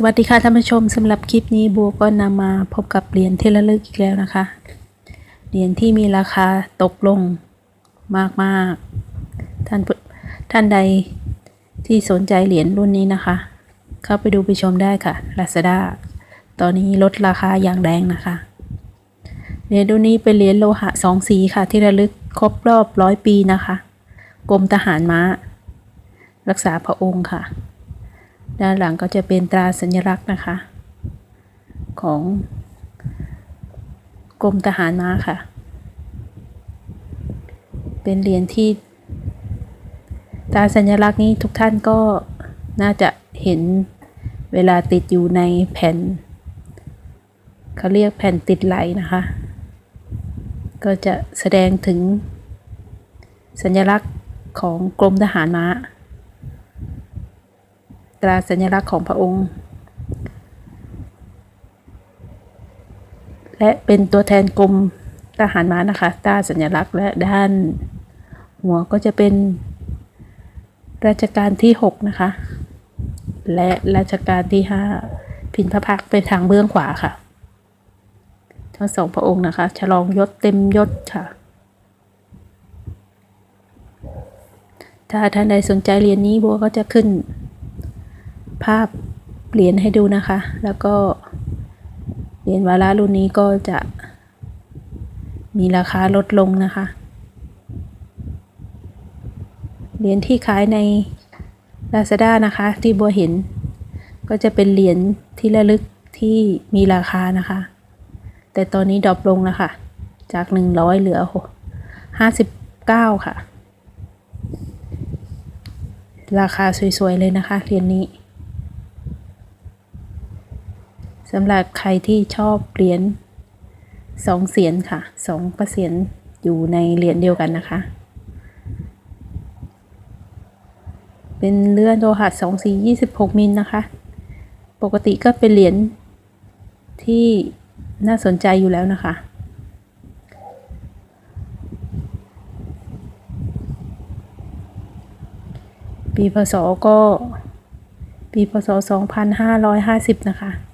สวัสดีค่ะท่านผู้ชมสำหรับคลิปนี้บัวก็นำมาพบกับเหรียญที่ระลึกอีกแล้วนะคะ เหรียญที่มีราคาตกลงมากๆ ท่านท่านใดที่สนใจเหรียญรุ่นนี้นะคะ เข้าไปดูไปชมได้ค่ะ Lazada ตอนนี้ลดราคาอย่างแรงนะคะเหรียญรุ่นนี้เป็นเหรียญโลหะสองสีค่ะ ที่ระลึกครบรอบร้อยปีนะคะ กรมทหารม้า รักษาพระองค์ค่ะ ด้านหลังก็จะเป็นตราสัญลักษณ์นะคะ ของกรมทหารม้าค่ะ เป็นเหรียญที่ตราสัญลักษณ์นี้ทุกท่านก็น่าจะเห็นเวลาติดอยู่ในแผ่นเขาเรียกแผ่นติดไหลนะคะ ก็จะแสดงถึงสัญลักษณ์ของกรมทหารม้า ตราสัญลักษณ์ของพระองค์ และเป็นตัวแทนกรมทหารม้านะคะตราสัญลักษณ์และด้านหัวก็จะเป็นรัชกาลที่ 6 นะคะ และรัชกาลที่ 5 พินพระพักตร์เป็นทางเบื้องขวาค่ะ ทั้งสองพระองค์นะคะ ฉลองยศเต็มยศค่ะ ถ้าท่านใดสนใจเรียญนี้บัวก็จะขึ้น ภาพเหรียญให้ดูนะคะ แล้วก็เหรียญวาระรุ่นนี้ก็จะมีราคาลดลงนะคะ เหรียญที่ขายใน Lazada นะคะ ที่บัวเห็น ก็จะเป็นเหรียญที่ระลึกที่มีราคานะคะ แต่ตอนนี้ดรอปลงแล้วค่ะ จาก 100 เหลือ 59 ค่ะ ราคาสวยๆเลยนะคะเหรียญนี้ สำหรับใครที่ชอบเหรียญสองเสียนค่ะสองปร์เซ็นอยู่ในเหรียญเดียวกันนะคะ เป็นเลื่อนโลหะสองสียี่สิบหกมิลนะคะ ปกติก็เป็นเหรียญที่น่าสนใจอยู่แล้วนะคะ ปีพศก็ปีพศ 2550 นะคะ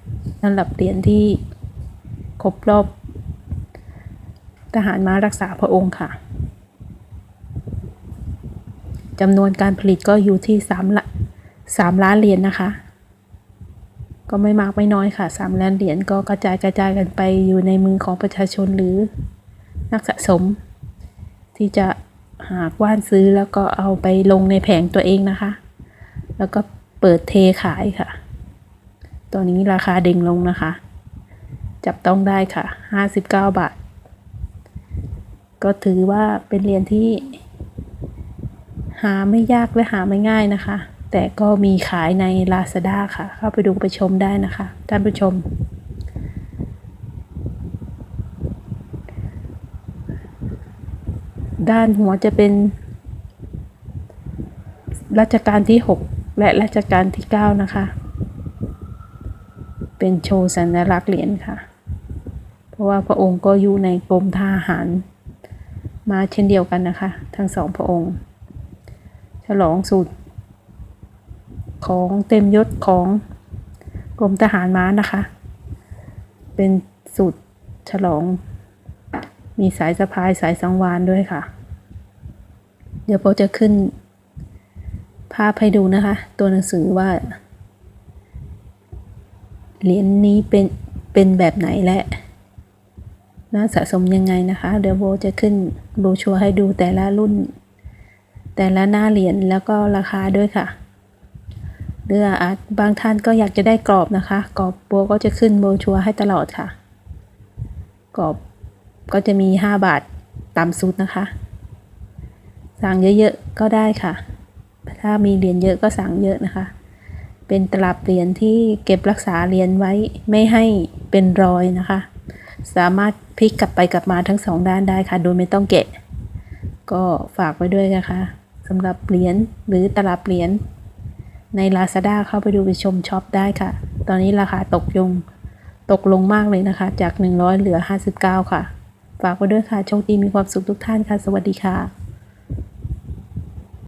สำหรับเหรียญที่ครบรอบทหารม้ารักษาพระองค์ค่ะจำนวนการผลิตก็อยู่ที่3ละ3ล้านเหรียญนนะคะ ก็ไม่มากไม่น้อยค่ะ3ล้านเหรียญก็กระจายกระจายกันไปอยู่ในมือของประชาชนหรือนักสะสม ที่จะหากว่านซื้อแล้วก็เอาไปลงในแผงตัวเองนะคะ แล้วก็เปิดเทขายค่ะ ตอนนี้ราคาเด้งลงนะคะ จับต้องได้ค่ะ 59 บาท ก็ถือว่าเป็นเหรียญที่ หาไม่ยากและหาไม่ง่ายนะคะ แต่ก็มีขายใน Lazada ค่ะ เข้าไปดูไปชมได้นะคะ ท่านผู้ชม ด้านหัวจะเป็นรัชกาลที่ 6 และรัชกาลที่ 9 นะคะ เป็นโชว์สัญลักษณ์เหรียญค่ะ เพราะว่าพระองค์ก็อยู่ในกรมทหาร มาเช่นเดียวกันนะคะ ทั้งสองพระองค์ ฉลองสูตรของเต็มยศของกรมทหารม้านะคะ เป็นสูตรฉลอง มีสายสะพายสายสังวานด้วยค่ะ เดี๋ยวโปจะขึ้นภาพให้ดูนะคะ ตัวหนังสือว่า เหรียญนนี้เป็นเป็นแบบไหนและน่าสะสมยังไงนะคะ เดี๋ยวโบจะขึ้นโบชัวให้ดูแต่ละรุ่น แต่ละหน้าเหรียญแล้วก็ราคาด้วยค่ะเรืออาจบางท่านก็อยากจะได้กรอบนะคะ กรอบโบก็จะขึ้นโบชัวให้ตลอดค่ะ กรอบก็จะมี 5 บาทต่ำสุดนะคะ สั่งเยอะๆก็ได้ค่ะ ถ้ามีเหรียญเยอะก็สั่งเยอะนะคะ เป็นตลับเหรียญที่เก็บรักษาเหรียญไว้ไม่ให้เป็นรอยนะคะ สามารถพลิกกลับไปกลับมาทั้งสองด้านได้ค่ะ โดยไม่ต้องแกะ ก็ฝากไว้ด้วยนะคะสำหรับเหรียญหรือตลับเหรียญใน Lazada เข้าไปดูไปชมช็อปได้ค่ะ ตอนนี้ราคาตกยงตกลงมากเลยนะคะ จาก 100 เหลือ 59 ค่ะ ฝากไว้ด้วยค่ะ โชคดีมีความสุขทุกท่านค่ะ สวัสดีค่ะ